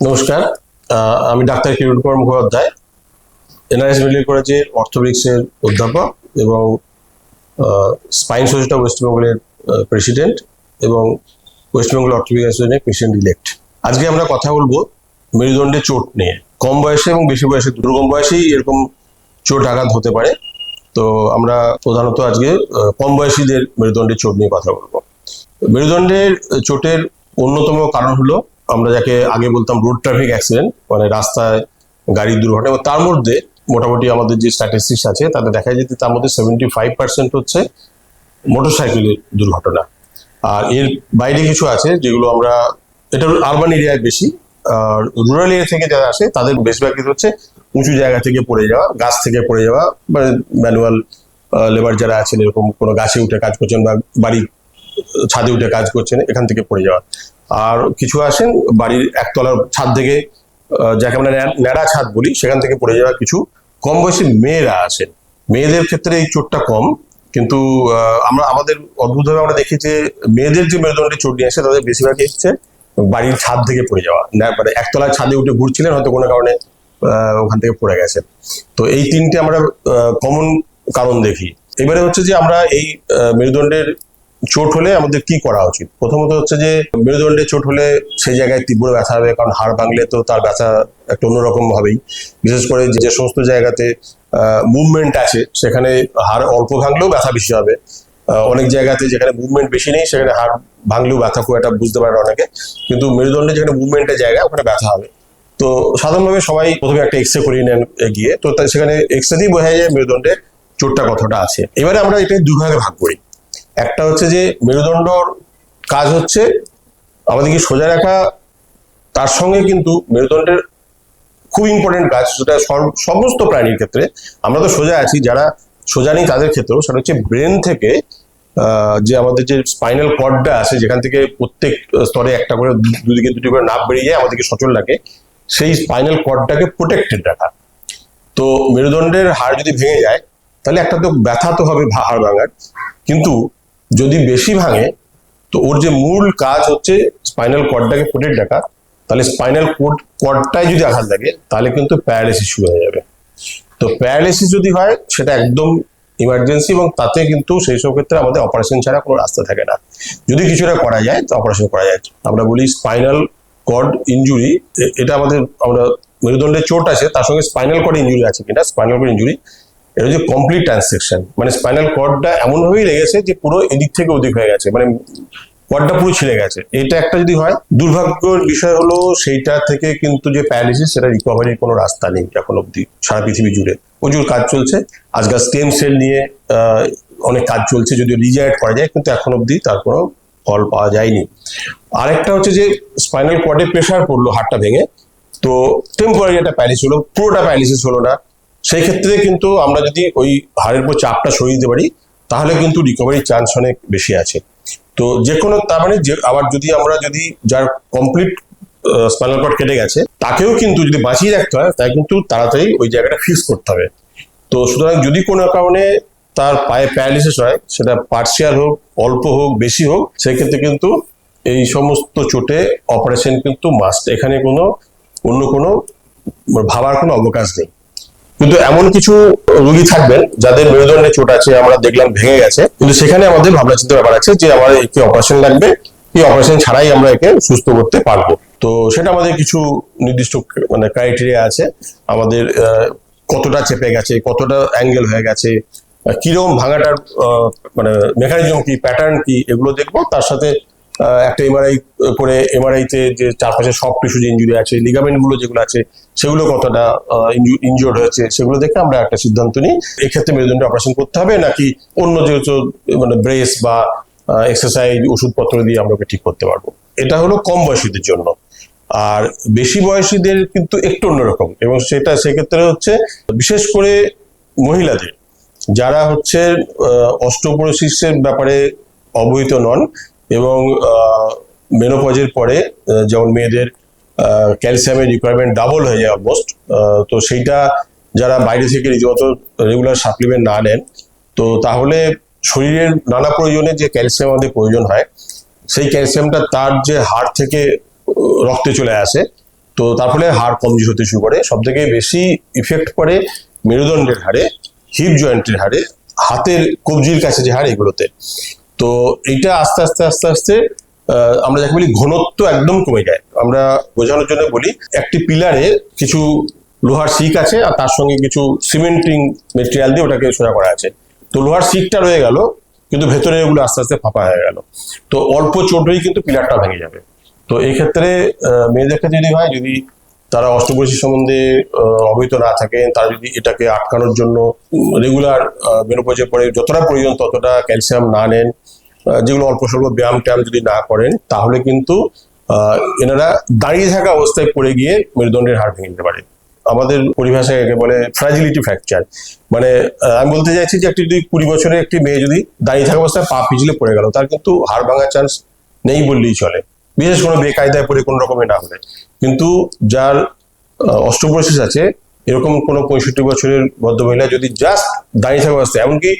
নমস্কার আমি doctor Kiran Kumar Mukhopadhyay, NRS medical কলেজের অর্থোবিক্সের অধ্যাপক এবং স্পাইন সোসাইটি ওয়েস্টবেঙ্গলের প্রেসিডেন্ট এবং ওয়েস্টবেঙ্গল অর্থোবিক অ্যাসোসিয়েশনের প্রেসিডেন্ট ইলেক্ট আজকে আমরা কথা বলব মেরুদণ্ডে চোট নিয়ে। কম বয়সে এবং বেশি বয়সে, দুর্গম বয়সেই এরকম চোট আঘাত হতে পারে। তো আমরা প্রধানত আজকে কম বয়সীদের মেরুদণ্ডের চোট নিয়ে কথা বলব। মেরুদণ্ডের, চোটের অন্যতম কারণ হলো আমরা যাকে আগে বলতাম রোড ট্রাফিক অ্যাক্সিডেন্ট মানে রাস্তায় গাড়ির দুর্ঘটনা তার মধ্যে মোটামুটি আমাদের যে স্ট্যাটিস্টিক্স আছে, তাতে দেখা যায় যে তার মধ্যে সেভেন্টি ফাইভ পার্সেন্ট হচ্ছে মোটরসাইকেলের দুর্ঘটনা। আর এর বাইরে কিছু আছে যেগুলো আমরা, এটা আরবান এরিয়ায় বেশি, আর রুরাল এরিয়া থেকে যারা আসে, তাদের বেশিরভাগ ক্ষেত্রে হচ্ছে উঁচু জায়গা থেকে পড়ে যাওয়া, গাছ থেকে পড়ে যাওয়া মানে ম্যানুয়াল লেবার যারা আছেন, এরকম কোনো গাছে উঠে কাজ করছেন বা বাড়ির ছাদে উঠে কাজ করছেন, এখান থেকে পড়ে যাওয়া। আর কিছু আসেন বাড়ির একতলার ছাদ থেকে যাকে আমরা ন্যাড়া ছাদ বলি, সেখান থেকে পড়ে যাওয়া কিছু কম বয়সী মেয়েরা আসেন। মেয়েদের ক্ষেত্রে এই চোটটা কম, কিন্তু আমরা, আমাদের অদ্ভুতভাবে আমরা দেখি যে মেয়েদের যে মেরুদণ্ডে চোট নিয়ে আসে, তাদের বেশিরভাগই হচ্ছে বাড়ির ছাদ থেকে পড়ে যাওয়া। মানে একতলার ছাদে উঠে ঘুরছিলেন, হয়তো কোনো কারণে ওখান থেকে পড়ে গেছে তো এই তিনটে আমরা কমন কারণ দেখি। এবারে হচ্ছে যে আমরা এই মেরুদণ্ডের চোট হলে আমাদের কি করা উচিত? প্রথমত হচ্ছে যে, মেরুদণ্ডে চোট হলে সেই জায়গায় তীব্র ব্যথা হবে, কারণ হাড় ভাঙলে তো তার ব্যথা একটা অন্যরকম হবেই। বিশেষ করে যে সমস্ত জায়গাতে মুভমেন্ট আছে, সেখানে হাড় অল্প ভাঙলেও ব্যথা বেশি হবে। অনেক জায়গাতে যেখানে মুভমেন্ট বেশি নেই, সেখানে হাড় ভাঙলেও ব্যথা খুব একটা বুঝতে পারে অনেকে। কিন্তু মেরুদণ্ডে যেখানে মুভমেন্টের জায়গা ওখানে ব্যথা হবে। তো সাধারণভাবে সবাই প্রথমে একটা এক্স রে করিয়ে নেন, গিয়ে। তো সেখানে এক্স রে দিয়ে বোঝা যায় মেরুদণ্ডে চোটটা কতটা আছে। এবারে আমরা এটা দুভাগে ভাগ করি। একটা হচ্ছে যে মেরুদণ্ডর কাজ হচ্ছে আমাদেরকে সোজা রাখা, তার সঙ্গে কিন্তু মেরুদণ্ডের খুব ইম্পর্টেন্ট কাজ, সেটা সমস্ত প্রাণীর ক্ষেত্রে। আমরা তো সোজা আছি, যারা সোজা নেই তাদের ক্ষেত্রেও, সেটা হচ্ছে ব্রেন থেকে যে আমাদের যে স্পাইনাল কর্ডটা আছে, যেখান থেকে প্রত্যেক স্তরে একটা করে দুদিকে দুটি করে নাপ বেরিয়ে যায়, আমাদেরকে সচল রাখে, সেই স্পাইনাল কর্ডটাকে প্রোটেক্টেড রাখা। তো মেরুদণ্ডের হাড় যদি ভেঙে যায়, তাহলে একটা তো ব্যথা তো হবে, হাড় ভাঙার। কিন্তু যদি বেশি ভাঙে, তো ওর যে মূল কাজ হচ্ছে স্পাইনাল কর্ডটাকে প্রোটেক্ট রাখা তাহলে স্পাইনাল কোড কর্ডটায় যদি আঘাত লাগে, তাহলে কিন্তু প্যারালাইসিস শুরু হয়ে যাবে। তো প্যারালাইসিস যদি হয়, সেটা একদম ইমার্জেন্সি এবং তাতে কিন্তু সেই সব ক্ষেত্রে আমাদের অপারেশন ছাড়া কোনো রাস্তা থাকে না। যদি কিছুটা করা যায়, তো অপারেশন করা যায়। আমরা বলি স্পাইনাল কর্ড ইনজুরি এটা আমাদের, আমরা মেরুদণ্ডের চোট আছে, তার সঙ্গে স্পাইনাল কর্ড ইনজুরি আছে কিনা, স্পাইনাল কর্ড ইনজুরি এটা হচ্ছে কমপ্লিট ট্রান্সেকশন মানে স্পাইনাল কর্ডটা এমনভাবেই লেগেছে যে পুরো এদিক থেকে ওদিক হয়ে গেছে। মানে কর্ডটা পুরো ছিঁড়ে গেছে। এটা একটা যদি হয়, দুর্ভাগ্যের বিষয় হলো সেইটা থেকে কিন্তু যে প্যারালিসিস সেটা রিকভারির কোনো রাস্তা নেই এখন অব্দি সারা পৃথিবী জুড়ে। প্রচুর কাজ চলছে। আজকাল স্টেম সেল নিয়ে অনেক কাজ চলছে যদিও রিজায়ার্ট করা যায়, কিন্তু এখন অব্দি তার কোনো ফল পাওয়া যায়নি। আরেকটা হচ্ছে যে স্পাইনাল কর্ডে প্রেশার পড়ল হাড়টা ভেঙে। তো টেম্পোরারি একটা প্যালিস হলো, পুরোটা প্যালিসিস হলো না। সেই ক্ষেত্রে কিন্তু আমরা যদি ওই হাড়ের উপর চাপটা সরিয়ে দিতে পারি, তাহলে কিন্তু রিকভারির চান্স অনেক বেশি আছে। তো যে কোনো তার মানে যে, আবার যদি আমরা যদি যার কমপ্লিট স্পাইনাল কর্ড কেটে গেছে, তাকেও কিন্তু যদি বাঁচিয়ে রাখতে হয় তাই কিন্তু তাড়াতাড়ি ওই জায়গাটা ফিক্স করতে হবে। তো সুতরাং যদি কোনো কারণে তার পায়ে প্যারালিসিস হয়, সেটা পার্সিয়াল হোক, অল্প হোক, বেশি হোক, সেক্ষেত্রে কিন্তু এই সমস্ত চোটে অপারেশন কিন্তু মাস্ট এখানে কোনো, অন্য কোনো ভাবার কোনো অবকাশ নেই। কিন্তু এমন কিছু রোগী থাকবেন যাদের মেরুদণ্ডে চোট আছে, আমরা দেখলাম ভেঙে গেছে। কিন্তু সেখানে আমাদের ভাবনা চিন্তা ব্যাপার আছে যে আমার একে অপারেশন লাগবে এই অপারেশন ছাড়াই আমরা একে সুস্থ করতে পারব। তো সেটা আমাদের কিছু নির্দিষ্ট মানে ক্রাইটেরিয়া আছে। আমাদের কতটা চেপে গেছে, কতটা অ্যাঙ্গেল হয়ে গেছে কীরকম ভাঙাটার মানে মেকানিজম কি প্যাটার্ন কি, এগুলো দেখব। তার সাথে একটা এমআরআই করে এমআরআই তে যে চারপাশে সব টিস্যু যে ইঞ্জুরি আছে লিগামেন্টগুলো যেগুলো আছে, সেগুলো কতটা ইনজোর্ড হয়েছে, সেগুলো দেখে আমরা একটা সিদ্ধান্ত নিই। এক্ষেত্রে মেরুদণ্ড অপারেশন করতে হবে নাকি অন্য যেহেতু মানে ব্রেস বা এক্সারসাইজ ওষুধপত্র দিয়ে আমরা ওকে ঠিক করতে পারব। এটা হলো কম বয়সীদের জন্য। আর বেশি বয়সীদের কিন্তু একটু অন্যরকম। এবং সেটা, সেক্ষেত্রে হচ্ছে, বিশেষ করে মহিলাদের, যারা হচ্ছে অস্টোপোরোসিসের ব্যাপারে অবহিত নন এবং মেনোপজের পরে যেমন মেয়েদের ক্যালসিয়ামের রিকোয়ারমেন্ট ডাবল হয়ে যায় অলমোস্ট তো সেইটা যারা বাইরে থেকে রীতিমতো রেগুলার সাপ্লিমেন্ট না নেন, তো তাহলে শরীরের নানা প্রয়োজনে যে ক্যালসিয়াম আমাদের প্রয়োজন হয়, সেই ক্যালসিয়ামটা তার যে হাড় থেকে রক্তে চলে আসে, তো তার ফলে হাড় কমজোর হতে শুরু করে। সব থেকে বেশি ইফেক্ট পড়ে মেরুদণ্ডের হাড়ে হিপ জয়েন্টের হাড়ে, হাতের কবজির কাছে যে হাড়, এগুলোতে। তো এইটা আস্তে আস্তে আস্তে আস্তে আমরা যাকে বলি ঘনত্ব একদম কমে যায়। আমরা বোঝানোর জন্য বলি একটি পিলারে কিছু লোহার শিক আছে আর তার সঙ্গে কিছু সিমেন্টিং মেটেরিয়াল দিয়ে ওটাকে সোজা করা আছে। তো লোহার শিকটা রয়ে গেল, কিন্তু ভেতরে এগুলো আস্তে আস্তে ফাঁপা হয়ে গেল। তো অল্প চোটেই কিন্তু পিলারটা ভেঙে যাবে। তো এই ক্ষেত্রে মেয়েদের ক্ষেত্রে যদি হয়, যদি তারা অস্ত্রোপরিষি সম্বন্ধে অবহিত না থাকেন তারা যদি এটাকে আটকানোর জন্য রেগুলার মেনোপজে পরে যতটা প্রয়োজন ততটা ক্যালসিয়াম না নেন যেগুলো অল্প স্বল্প ব্যায়াম ট্যায়াম যদি না করেন, তাহলে কিন্তু এনারা দাঁড়িয়ে থাকা অবস্থায় পড়ে গিয়ে মেরুদণ্ডের হাড় ভেঙে পারে। আমাদের পরিভাষায় একে বলে ফ্র্যাজিলিটি ফ্র্যাকচার মানে আমি বলতে চাইছি যে একটি যদি কুড়ি বছরের একটি মেয়ে যদি দাঁড়িয়ে থাকা অবস্থায় পা পিছলে পড়ে গেল, তার কিন্তু হাড় ভাঙার চান্স নেই বললেই চলে। বিশেষ কোনো বেকায়দায় পড়ে কোনো রকমের না হলে কিন্তু যার অস্ট্রোপোরোসিস আছে এরকম কোনো পঁয়ষট্টি বছরের ভদ্রমহিলা যদি জাস্ট দাঁড়িয়ে থাকা অবস্থায় এমনকি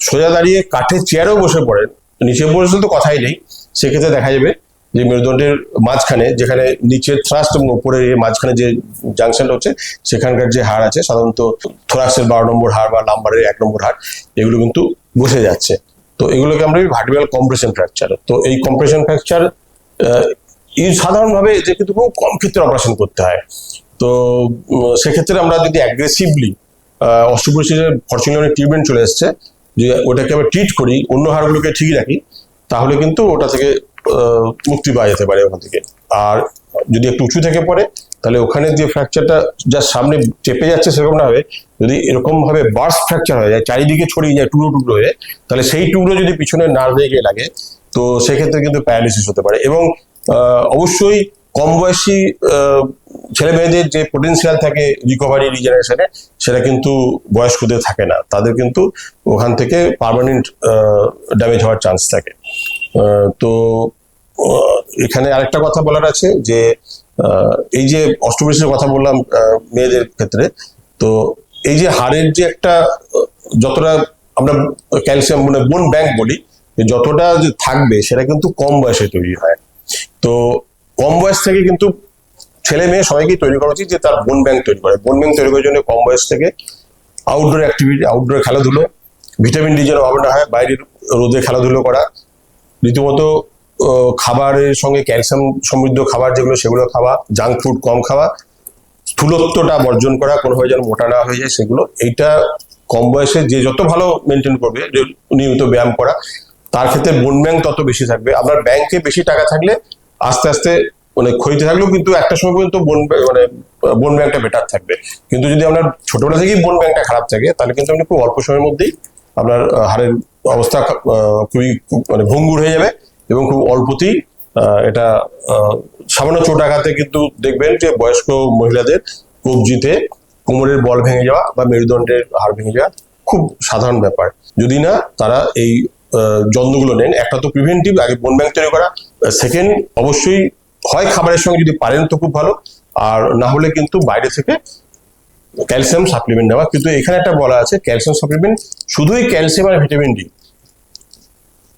সোজা দাঁড়িয়ে কাঠের চেয়ারেও বসে পড়েন নিচে বসে তো কথাই নেই, সেক্ষেত্রে দেখা যাবে যে মেরুদণ্ডের মাঝখানে, যেখানে নিচের থ্রাস্ট এবং এই মাঝখানে যে জাংশনটা হচ্ছে, সেখানকার যে হাড় আছে, সাধারণত থোরাক্সের বারো নম্বর হাড় বা লাম্বারের এক নম্বর হাড়, এগুলো কিন্তু বসে যাচ্ছে। তো এগুলোকে আমরা ভার্টিক্যাল কম্প্রেশন ফ্র্যাকচার তো এই কম্প্রেশন ফ্র্যাকচার সাধারণভাবে যে কিন্তু খুব কম ক্ষেত্রে অপারেশন করতে হয়। তো সেক্ষেত্রে আমরা যদি অ্যাগ্রেসিভলি অস্ট্রোপোরোসিসের ফরচুনারি ট্রিটমেন্ট চলে এসছে, যে ওটাকে আমরা ট্রিট করি, অন্য হাড়গুলোকে ঠিক রাখি, তাহলে কিন্তু ওটা থেকে মুক্তি পাওয়া যেতে পারে ওখান থেকে। আর যদি একটু উঁচু থেকে পড়ে, তাহলে ওখানে যে ফ্র্যাকচারটা যা সামনে চেপে যাচ্ছে সেরকম না হবে যদি এরকম ভাবে বার্স ফ্র্যাকচার হয়ে যায়, চারিদিকে ছড়িয়ে যায়, টুকরো টুকরো হয়ে, তাহলে সেই টুকরো যদি পিছনে নার্ভে গিয়ে লাগে তো সেক্ষেত্রে কিন্তু প্যারালিসিস হতে পারে এবং অবশ্যই কম বয়সী ছেলে মেয়েদের যে পোটেন্সিয়াল থাকে রিকভারি রিজেনারেশনে সেটা কিন্তু বয়স্কদের থাকে না। তাদের কিন্তু ওখান থেকে পার্মানেন্ট ড্যামেজ হওয়ার চান্স থাকে। তো এখানে আরেকটা কথা বলার আছে যে এই যে অস্ট্রোপরিসের কথা বললাম মেয়েদের ক্ষেত্রে, তো এই যে হাড়ের যে একটা, যতটা আমরা ক্যালসিয়াম মানে বোন ব্যাংক বলি যতটা থাকবে সেটা কিন্তু কম বয়সে তৈরি হয়। তো কম বয়স থেকে কিন্তু ছেলে মেয়ে সবাইকেই তৈরি করা উচিত যে তার বোন ব্যাংক তৈরি করে। বোন ব্যাংক তৈরি করার জন্য কম বয়স থেকে আউটডোর অ্যাক্টিভিটি আউটডোর খেলাধুলো ভিটামিন ডি যেন অভাব না হয়, বাইরের রোদে খেলাধুলো করা, রীতিমতো খাবারের সঙ্গে ক্যালসিয়াম সমৃদ্ধ খাবার যেগুলো, সেগুলো খাওয়া জাঙ্ক ফুড কম খাওয়া, স্থূলত্বটা বর্জন করা, কোনোভাবে যেন মোটা না হয়ে যায়, সেগুলো, এইটা কম বয়সে যে যত ভালো মেনটেন করবে নিয়মিত ব্যায়াম করা তার ক্ষেত্রে বোন ব্যাংক তত বেশি থাকবে। আপনার ব্যাংকে বেশি টাকা থাকলে আস্তে আস্তে মানে ক্ষয়তে থাকলেও কিন্তু একটা সময় পর্যন্ত বোন মানে বোন ব্যাংকটা বেটার থাকবে। কিন্তু যদি আপনার ছোটবেলা থেকেই বোন ব্যাংকটা খারাপ থাকে, তাহলে কিন্তু আপনি খুব অল্প সময়ের মধ্যেই আপনার হাড়ের অবস্থা খুবই মানে ভঙ্গুর হয়ে যাবে এবং খুব অল্পতেই এটা সামান্য চোট আঘাতে কিন্তু দেখবেন যে বয়স্ক মহিলাদের কবজিতে কোমরের বল ভেঙে যাওয়া বা মেরুদণ্ডের হাড় ভেঙে যাওয়া খুব সাধারণ ব্যাপার। যদি না, তারা এই যত্নগুলো নেন, একটা তো প্রিভেন্টিভ আগে বোন ব্যাংক তৈরি করা। সেকেন্ড অবশ্যই হয় খাবারের সঙ্গে যদি পারেন তো খুব ভালো। আর না হলে কিন্তু বাইরে থেকে ক্যালসিয়াম সাপ্লিমেন্ট নেওয়া। কিন্তু এখানে একটা বলা আছে ক্যালসিয়াম সাপ্লিমেন্ট শুধুই ক্যালসিয়াম আর ভিটামিন ডি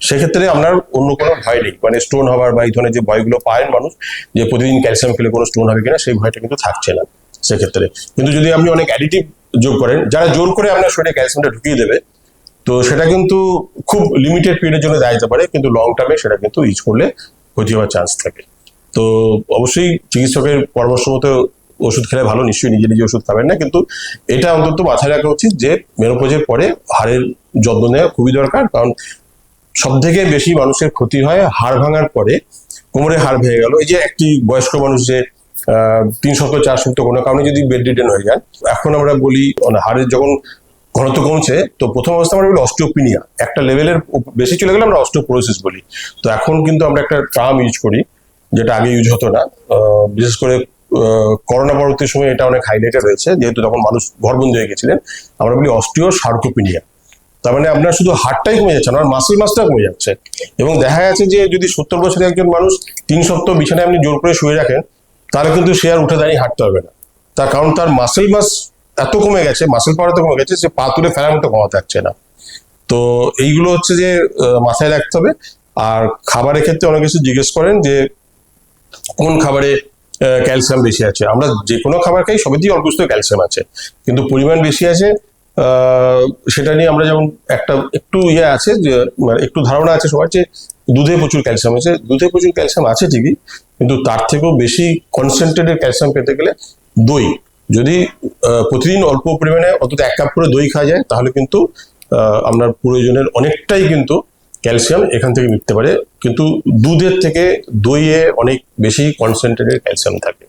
সেক্ষেত্রে আপনার অন্য কোনো ভয় নেই। মানে স্টোন হওয়ার বা এই ধরনের যে ভয়গুলো পায় মানুষ, যে প্রতিদিন ক্যালসিয়াম খেলে কোনো স্টোন হবে কিনা, সেই ভয়টা কিন্তু থাকছে না। সেক্ষেত্রে। কিন্তু যদি আপনি অনেক অ্যাডিটিভ যোগ করেন, যারা জোর করে আপনার শরীরে ক্যালসিয়ামটা ঢুকিয়ে দেবে তো সেটা কিন্তু খুব লিমিটেড পিরিয়ডের জন্য দেওয়া যেতে পারে কিন্তু লং টার্মে সেটা কিন্তু ইউজ করলে ক্ষতি হওয়ার চান্স থাকে। তো অবশ্যই চিকিৎসকের পরামর্শ মতো ওষুধ খেলে ভালো নিশ্চয়ই নিজে নিজে ওষুধ খাবেন না কিন্তু এটা অন্তত মাথায় রাখা উচিত যে মেনোপোজের পরে হাড়ের যত্ন নেওয়া খুবই দরকার কারণ সব থেকে বেশি মানুষের ক্ষতি হয় হাড় ভাঙার পরে কোমরে হাড় ভেঙে গেল। এই যে একটি বয়স্ক মানুষ যে আহ, তিন সপ্তাহ চার সপ্তাহ কোনো কারণে যদি বেড রিটেন হয়ে যান এখন আমরা বলি মানে হাড়ের যখন ঘনত্ব কমছে, তো প্রথম অবস্থা আমরা বলি অস্টিওপিনিয়া একটা লেভেলের বেশি চলে গেলে আমরা অস্টিওপোরোসিস বলি। তো এখন কিন্তু আমরা একটা টার্ম ইউজ করি, যেটা আগে ইউজ হতো না। বিশেষ করে করোনা পরবর্তী সময় এটা অনেক হাইলাইটেড হয়েছে যেহেতু তখন মানুষ ঘরবন্দি হয়ে গেছিলেন, আমরা বলি অস্টিও সার্কোপিনিয়া তার মানে আপনার শুধু হাড়টাই কমে যাচ্ছে না মাসেল মাসটা কমে যাচ্ছে। এবং দেখা যাচ্ছে যে যদি সত্তর বছরের একজন মানুষ তিন সপ্তাহ বিছানায় আপনি জোর করে শুয়ে রাখেন, তাহলে কিন্তু সে আর উঠে দাঁড়িয়ে হাঁটতে পারবে না। তার কারণ তার মাসেল মাস এত কমে গেছে মাসেল পাওয়ার এত কমে গেছে সে পা তুলে ফেলার মতো কমা থাকছে না। তো এইগুলো হচ্ছে যে মাথায় রাখতে হবে। আর খাবারের ক্ষেত্রে অনেক কিছু জিজ্ঞেস করেন যে, কোন খাবারে ক্যালসিয়াম বেশি আছে? আমরা যে কোনো খাবার খাই, সবেতেই অল্প ক্যালসিয়াম আছে। কিন্তু পরিমাণ বেশি আছে সেটা নিয়ে আমরা যেমন একটা একটু ইয়ে আছে যে মানে একটু ধারণা আছে সবার যে, দুধে প্রচুর ক্যালসিয়াম আছে। দুধে প্রচুর ক্যালসিয়াম আছে ঠিকই, কিন্তু তার থেকেও বেশি কনসেন্ট্রেটেড ক্যালসিয়াম পেতে গেলে দই যদি প্রতিদিন অল্প পরিমাণে অন্তত এক কাপ করে দই খাওয়া যায়, তাহলে কিন্তু আপনার প্রয়োজনের অনেকটাই কিন্তু ক্যালসিয়াম এখান থেকে মিটতে পারে। কিন্তু দুধের থেকে দইয়ে অনেক বেশি কনসেন্ট্রেটেড ক্যালসিয়াম থাকে।